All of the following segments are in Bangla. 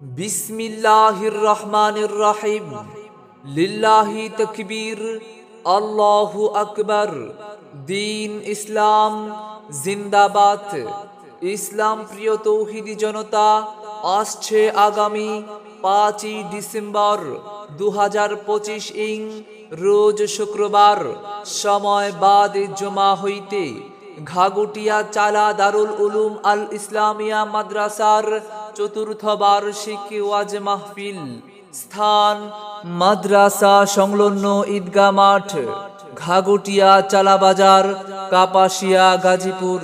বিসমিল্লাহির রহমানির রহিম। লিল্লাহি তকবীর। আল্লাহু আকবার। দিন ইসলাম। জিন্দাবাদ। ইসলাম প্রিয় তৌহিদি জনতা, আসছে আগামী পাঁচই ডিসেম্বর দু ইং, রোজ শুক্রবার, সময় বাদ জমা হইতে। ঘাগুটিয়া চালা দারুল উলুম আল ইসলামিয়া মাদ্রাসার চতুর্থ বার্ষিক ওয়াজ মাহফিল, স্থান, মাদ্রাসা সংলগ্ন ঈদগা মাঠ ঘাগুটিয়া চালাবাজার, কাপাসিয়া, গাজীপুর।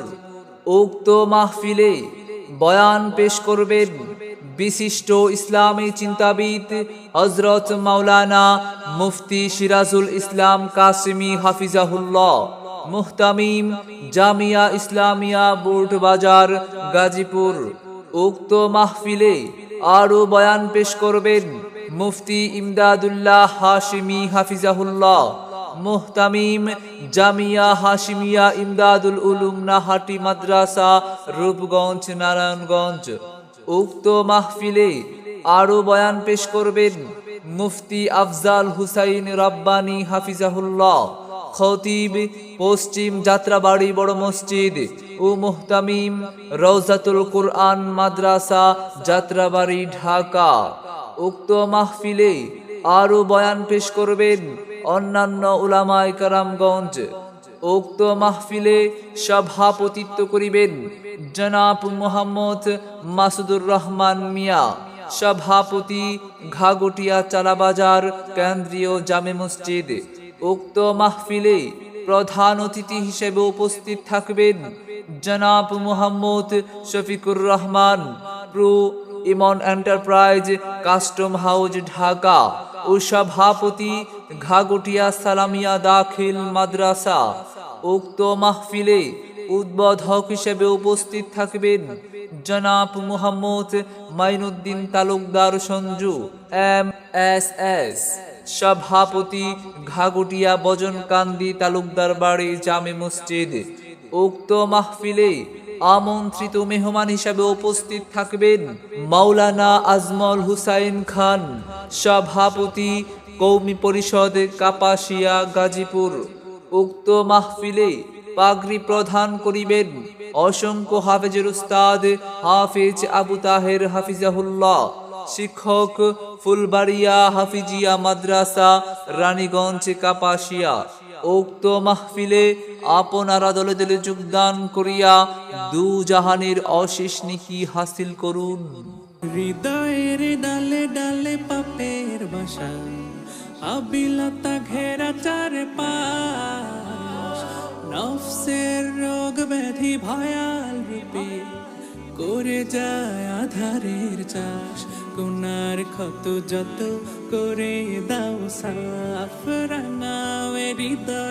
উক্ত মাহফিলে বয়ান পেশ করবেন বিশিষ্ট ইসলামী চিন্তাবিদ হজরত মাওলানা মুফতি সিরাজুল ইসলাম কাসিমি হাফিজাহুল্লাহ, মুহতামিম জামিয়া ইসলামিয়া বোর্ড বাজার, গাজীপুর। উক্ত মাহফিলে আরও বয়ান পেশ করবেন মুফতি ইমদাদুল্লাহ হাশিমি হাফিজাহুল্লাহ, মুহতামিম জামিয়া হাশিমিয়া ইমদাদুল উলুম নাহাটি মাদ্রাসা, রূপগঞ্জ, নারায়ণগঞ্জ। উক্ত মাহফিলে আরও বয়ান পেশ করবেন মুফতি আফজাল হুসাইন রব্বানী হাফিজাহুল্লাহ। খতিব, পশ্চিম যাত্রাবাড়ি বড় মসজিদ, ও মুহতামিম, রওজাতুল কুরআন মাদ্রাসা, যাত্রাবাড়ি, ঢাকা। উক্ত মাহফিলে আরও বয়ান পেশ করবেন অন্যান্য উলামায় কারামগঞ্জ। উক্ত মাহফিলে সভাপতিত্ব করিবেন জনাব মোহাম্মদ মাসুদুর রহমান মিয়া। সভাপতি ঘাগটিয়া চালাবাজার, কেন্দ্রীয় জামে মসজিদ। উক্ত মাহফিলে প্রধান অতিথি হিসেবে উপস্থিত থাকবেন জনাব Mohammad Shafiqur Rahman, pro Emon enterprise custom house Dhaka ও সভাপতি ঘাগটিয়া সালামিয়া দাখিল মাদ্রাসা। উক্ত মাহফিলে উদ্বোধক হিসেবে উপস্থিত থাকবেন জনাব Muhammad Mainuddin Talukdar Sanju, M S S. সভাপতি ঘাগুটিয়া বজনকান্দি তালুকদার বাড়ি জামে মসজিদ। উক্ত মাহফিলে আমন্ত্রিত মেহমান হিসাবে উপস্থিত থাকবেন মাওলানা আজমল হুসাইন খান, সভাপতি কৌমি পরিষদ কাপাসিয়া গাজীপুর। উক্ত মাহফিলে পাগড়ি প্রধান করিবেন অসংখ্য হাফেজের উস্তাদ হাফেজ আবু তাহের হাফিজাহুল্লাহ। শিক্ষক ফুলবাড়িয়া হাফিজিয়া মাদ্রাসা, রানীগঞ্জ, কাপাসিয়া। উক্ত মাহফিলে আপনারা দলে দলে যোগদান করিয়া দু জাহানের অশেষ নিকি হাসিল করুন। হৃদয়ের ডালে ডালে পাপের বাসা আবিলতা ঘেরা চার পাশ নফসের রোগ ব্যাধি ভয়াল রূপে করে যায় আধারের চাষ। গুনার ক্ষত যত করে দাও সাফ রাঙাও হৃদয়।